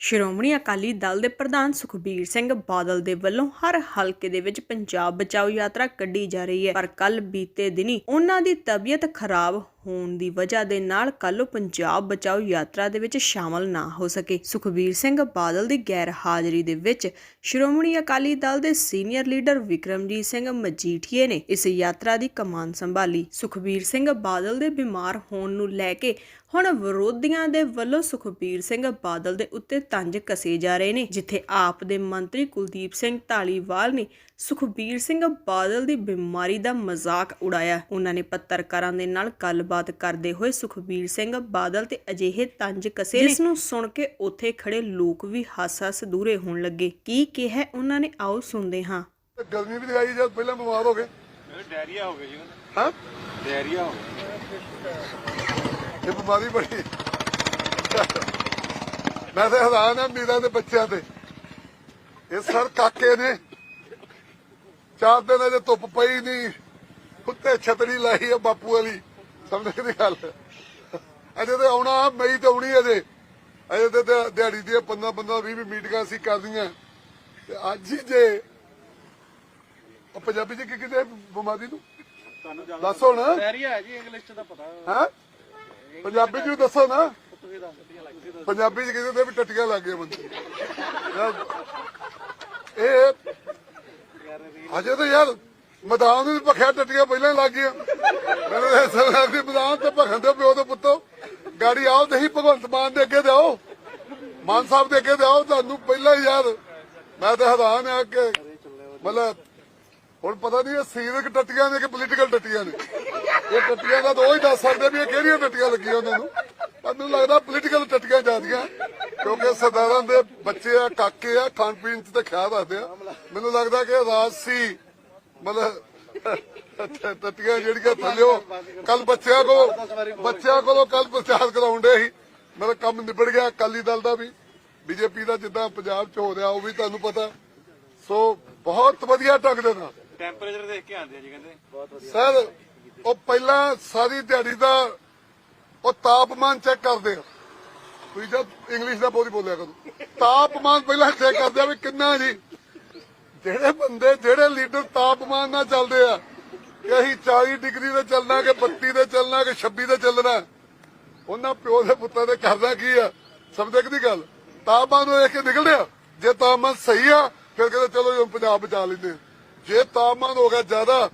ਸ਼੍ਰੋਮਣੀ ਅਕਾਲੀ ਦਲ ਦੇ ਪ੍ਰਧਾਨ ਸੁਖਬੀਰ ਸਿੰਘ ਬਾਦਲ ਦੇ ਵੱਲੋਂ ਹਰ ਹਲਕੇ ਦੇ ਵਿੱਚ ਪੰਜਾਬ ਬਚਾਓ ਯਾਤਰਾ ਕੱਢੀ ਜਾ ਰਹੀ ਹੈ। ਪਰ ਕੱਲ ਬੀਤੇ ਦਿਨੀ ਉਹਨਾਂ ਦੀ ਤਬੀਅਤ ਖਰਾਬ ਹੋਣ ਦੀ ਵਜ੍ਹਾ ਦੇ ਨਾਲ ਕੱਲ ਉਹ ਪੰਜਾਬ ਬਚਾਓ ਯਾਤਰਾ ਦੇ ਵਿੱਚ ਸ਼ਾਮਲ ਨਾ ਹੋ ਸਕੇ। ਸੁਖਬੀਰ ਸਿੰਘ ਬਾਦਲ ਦੀ ਗੈਰ ਹਾਜ਼ਰੀ ਦੇ ਵਿੱਚ ਸ਼੍ਰੋਮਣੀ ਅਕਾਲੀ ਦਲ ਦੇ ਸੀਨੀਅਰ ਲੀਡਰ ਵਿਕਰਮਜੀਤ ਸਿੰਘ ਮਜੀਠੀਏ ਨੇ ਇਸ ਯਾਤਰਾ ਦੀ ਕਮਾਨ ਸੰਭਾਲੀ। ਸੁਖਬੀਰ ਸਿੰਘ ਬਾਦਲ ਦੇ ਬਿਮਾਰ ਹੋਣ ਨੂੰ ਲੈ ਕੇ ਹੁਣ ਵਿਰੋਧੀਆਂ ਦੇ ਵੱਲੋਂ ਸੁਖਬੀਰ ਸਿੰਘ ਬਾਦਲ ਦੇ ਉੱਤੇ ਤੰਜ ਕਸੇ ਜਾ ਰਹੇ ਨੇ, ਜਿੱਥੇ ਆਪ ਦੇ ਮੰਤਰੀ ਕੁਲਦੀਪ ਸਿੰਘ ਢਾਲੀਵਾਲ ਨੇ ਸੁਖਬੀਰ ਸਿੰਘ ਬਾਦਲ ਦੀ ਬਿਮਾਰੀ ਦਾ ਮਜ਼ਾਕ ਉਡਾਇਆ। ਉਹਨਾਂ ਨੇ ਪੱਤਰਕਾਰਾਂ ਦੇ ਨਾਲ ਗੱਲਬਾਤ ਕਰਦੇ ਹੋਏ ਸੁਖਬੀਰ ਸਿੰਘ ਬਾਦਲ ਤੇ ਅਜਿਹੇ ਤੰਜ ਕਸੇ ਜਿਸ ਨੂੰ ਸੁਣ ਕੇ ਉੱਥੇ ਖੜੇ ਲੋਕ ਵੀ ਹੱਸ-ਹੱਸ ਦੂਰੇ ਹੋਣ ਲੱਗੇ। ਕੀ ਕਿਹਾ ਉਹਨਾਂ ਨੇ? ਆਓ ਸੁਣਦੇ ਹਾਂ। ਗਰਮੀ ਵੀ ਦਿਖਾਈ ਜਦ ਪਹਿਲਾਂ ਬਿਮਾਰ ਹੋ ਗਏ। ਮੇਰੇ ਡਾਇਰੀਆ ਹੋ ਗਿਆ ਜੀ ਹਾਂ? ਡਾਇਰੀਆ ਹੋ ਗਿਆ ਇਹ ਬਿਮਾਰੀ ਬੜੀ ਮੈਂ ਤਾਂ ਹੈਰਾਨ ਆ ਮੀਰਾਂ ਦੇ ਬੱਚਿਆਂ ਤੇ। ਇਹ ਸਰ ਕਾਕੇ ਨੇ। ਚਾਰ ਦਿਨ ਅਜੇ ਧੁੱਪ ਪਈ ਨਹੀਂ ਉੱਤੇ ਛਤਰੀ ਲਾਈ ਆ ਬਾਪੂ ਵਾਲੀ। ਸਮਝ ਦੀ ਗੱਲ। ਅਜੇ ਤੇ ਆਉਣਾ ਮਈ ਤੇ ਆਉਣੀ ਅਜੇ। ਅਜੇ ਤੇ ਦਿਹਾੜੀ ਦੀਆਂ 15 15 20 20 ਮੀਟਿੰਗਾਂ ਅਸੀਂ ਕਰਦੀਆਂ ਤੇ ਅੱਜ ਹੀ ਜੇ ਉਹ ਪੰਜਾਬੀ ਚ ਕੀ ਕਿਤੇ ਬਿਮਾਰੀ ਨੂੰ? ਤੁਹਾਨੂੰ ਜ਼ਿਆਦਾ ਦੱਸੋ ਨਾ। ਡਾਇਰੀਆ ਹੈ ਜੀ ਇੰਗਲਿਸ਼ ਚ ਤਾਂ ਪਤਾ। ਹਾਂ? ਪੰਜਾਬੀ ਚ ਵੀ ਦੱਸੋ ਨਾ। ਤੁਸੀਂ ਦੱਸ ਪੰਜਾਬੀ ਚ ਕਹਿੰਦੇ ਤੇ ਵੀ ਟੱਟੀਆਂ ਲੱਗ ਗਈਆਂ ਬੰਦੇ। ਇਹ ਅਜੇ ਤਾਂ ਯਾਰ ਮੈਦਾਨ ਨੂੰ ਭਖਿਆ ਟੱਟੀਆਂ ਪਹਿਲਾਂ ਹੀ ਲੱਗ ਗਈਆਂ। ਮੈਨੂੰ ਤਾਂ ਸਰਦਾਰ ਦੀ ਮੈਦਾਨ ਤੇ ਭਖਣ ਦੇ ਪਿਓ ਦੇ ਪੁੱਤੋ। ਗਾੜੀ ਆਓ ਤੁਸੀਂ ਭਗਵੰਤ ਮਾਨ ਦੇ ਅੱਗੇ ਦਿਓ ਮਾਨ ਸਾਹਿਬ ਦੇ ਅੱਗੇ ਦਿਓ ਤੁਹਾਨੂੰ ਪਹਿਲਾਂ ਹੀ ਯਾਰ ਮੈਂ ਤਾਂ ਹੈਰਾਨ ਆ ਕਿ ਮਤਲਬ ਹੁਣ ਪਤਾ ਨਹੀਂ ਇਹ ਸੀਰਕ ਟੱਟੀਆਂ ਨੇ ਕਿ ਪੋਲੀਟੀਕਲ ਟੱਟੀਆਂ ਨੇ। ਇਹ ਟੱਟੀਆਂ ਦਾ ਤਾਂ ਉਹ ਹੀ ਦੱਸ ਸਕਦੇ ਵੀ ਇਹ ਕਿਹੜੀਆਂ ਟੱਟੀਆਂ ਲੱਗੀਆਂ ਉਹਨਾਂ ਨੂੰ। ਮੈਨੂੰ ਲੱਗਦਾ ਪੋਲੀਟੀਕਲ ਟੱਟੀਆਂ ਜਾਂਦੀਆਂ ਕਿਉਂਕਿ ਸਰਦਾਰਾਂ ਦੇ ਬੱਚੇ ਆ, ਕਾਕੇ ਆ, ਖਾਣ ਪੀਣ ਚ ਤਾਂ ਖਿਆਲ ਰੱਖਦੇ ਆ। ਮੈਨੂੰ ਲੱਗਦਾ ਕਿ ਰਾਜ ਸੀ ਮਤਲਬ ਟੱਟੀਆਂ ਜਿਹੜੀਆਂ ਥੱਲਿਓ ਕੱਲ ਬੱਚਿਆਂ ਕੋ ਬੱਚਿਆਂ ਕੋਲੋਂ ਕੱਲ ਪ੍ਰਚਾਰ ਕਰਾਉਂਦੇ ਸੀ। ਮੇਰਾ ਕੰਮ ਨਿਬੜ ਗਿਆ ਅਕਾਲੀ ਦਲ ਦਾ ਵੀ ਬੀਜੇਪੀ ਦਾ ਜਿੱਦਾਂ ਪੰਜਾਬ ਚ ਹੋ ਰਿਹਾ ਉਹ ਵੀ ਤੁਹਾਨੂੰ ਪਤਾ। ਸੋ ਬਹੁਤ ਵਧੀਆ ਢੰਗ ਦੇ ਨਾਲ। ਟੈਂਪਰੇਚਰ ਦੇਖ ਕੇ ਆਉਂਦੇ ਆ ਜੀ ਕਹਿੰਦੇ। ਬਹੁਤ ਵਧੀਆ। ਸਰ ਉਹ ਪਹਿਲਾਂ ਸਾਰੀ ਦਿਹਾੜੀ ਦਾ ਉਹ ਤਾਪਮਾਨ ਚੈੱਕ ਕਰਦੇ ਆ। ਤੁਸੀਂ ਜਦ ਇੰਗਲਿਸ਼ ਦਾ ਬੋਲੀ ਬੋਲਿਆ ਕਰੋ। ਤਾਪਮਾਨ ਪਹਿਲਾਂ ਚੈੱਕ ਕਰਦੇ ਆ ਵੀ ਕਿੰਨਾ ਜੀ। ਜਿਹੜੇ ਬੰਦੇ, ਜਿਹੜੇ ਲੀਡਰ ਤਾਪਮਾਨ ਨਾਲ ਚੱਲਦੇ ਆ, ਕਿ ਅਸੀਂ 40 ਡਿਗਰੀ ਤੇ ਚੱਲਣਾ, ਕਿ 32 ਤੇ ਚੱਲਣਾ, ਕਿ 26 ਤੇ ਚੱਲਣਾ, ਉਹਨਾਂ ਪਿਓ ਦੇ ਪੁੱਤਾਂ ਦੇ ਕਰਦਾ ਕੀ ਆ? ਸਮਝਦੇ ਦੀ ਗੱਲ? ਤਾਪਮਾਨ ਨੂੰ ਦੇਖ ਕੇ ਨਿਕਲਦੇ ਆ। ਜੇ ਤਾਪਮਾਨ ਸਹੀ ਆ, ਫਿਰ ਕਹਿੰਦੇ ਚਲੋ ਜੀ ਪੰਜਾਬ ਬਚਾ ਲੈਂਦੇ। ਜੇ ਤਾਪਮਾਨ ਹੋ ਗਿਆ ਜ਼ਿਆਦਾ,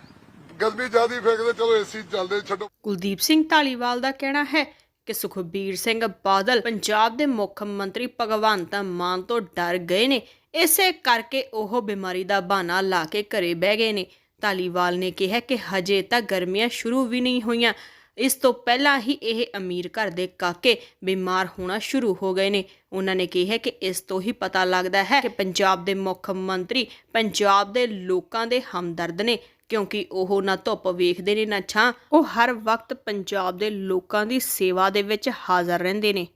ਗਰਮੀ ਜ਼ਿਆਦੀ, ਫਿਰ ਕਹਿੰਦੇ ਚਲੋ ਏਸੀ ਚੱਲਦੇ, ਛੱਡੋ। ਕੁਲਦੀਪ ਸਿੰਘ ਢਾਲੀਵਾਲ ਦਾ ਕਹਿਣਾ ਹੈ ਕਿ ਸੁਖਬੀਰ ਸਿੰਘ ਬਾਦਲ ਪੰਜਾਬ ਦੇ ਮੁੱਖ ਮੰਤਰੀ ਭਗਵੰਤ ਮਾਨ ਤੋਂ ਡਰ ਗਏ ਨੇ। ਇਸੇ ਕਰਕੇ ਉਹ ਬਿਮਾਰੀ ਦਾ ਬਹਾਨਾ ਲਾ ਕੇ ਘਰੇ ਬਹਿ ਗਏ ਨੇ। ਢਾਲੀਵਾਲ ਨੇ ਕਿਹਾ ਕਿ ਹਜੇ ਤਾਂ ਗਰਮੀਆਂ ਸ਼ੁਰੂ ਵੀ ਨਹੀਂ ਹੋਈਆਂ। ਇਸ ਤੋਂ ਪਹਿਲਾਂ ਹੀ ਇਹ ਅਮੀਰ ਘਰ ਦੇ ਕਾਕੇ ਬਿਮਾਰ ਹੋਣਾ ਸ਼ੁਰੂ ਹੋ ਗਏ ਨੇ। ਉਹਨਾਂ ਨੇ ਕਿਹਾ ਕਿ ਇਸ ਤੋਂ ਹੀ ਪਤਾ ਲੱਗਦਾ ਹੈ ਕਿ ਪੰਜਾਬ ਦੇ ਮੁੱਖ ਮੰਤਰੀ ਪੰਜਾਬ ਦੇ ਲੋਕਾਂ ਦੇ ਹਮਦਰਦ ਨੇ, ਕਿਉਂਕਿ ਉਹ ਨਾ ਧੁੱਪ ਵੇਖਦੇ ਨੇ ਨਾ ਛਾਂ। ਉਹ ਹਰ ਵਕਤ ਪੰਜਾਬ ਦੇ ਲੋਕਾਂ ਦੀ ਸੇਵਾ ਦੇ ਵਿੱਚ ਹਾਜ਼ਰ ਰਹਿੰਦੇ ਨੇ।